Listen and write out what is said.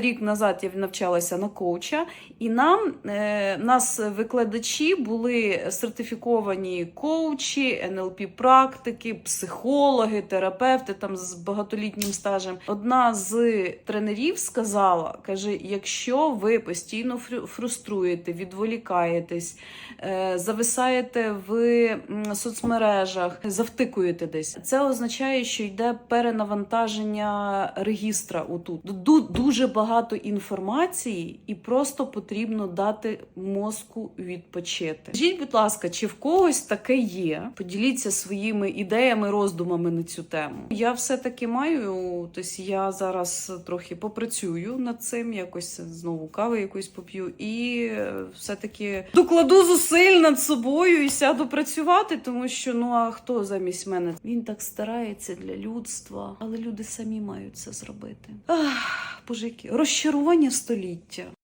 рік назад я навчалася на коуча, і нам е, нас викладачі були сертифіковані коучі, НЛП практики, психологи, терапевти там з багатолітнім стажем. Одна з тренерів сказала: каже: якщо ви постійно фруструєте, відволікаєтесь, е, зависаєте в соцмережах, завтикуєте десь, це означає, що йде перенавантаження регістра. Отут дуже багато інформації, і просто потрібно дати мозку відпочити. Скажіть, будь ласка, чи в когось таке є? Поділіться своїми ідеями, роздумами на цю тему. Я все-таки маю, тобто я зараз трохи попрацюю над цим, якось знову кави якоїсь поп'ю, і е, все-таки докладу зусиль над собою і сяду працювати, тому що ну а хто замість мене? Він так старається для людства, але люди самі мають це зробити. Ах, боже, які розчарування століття.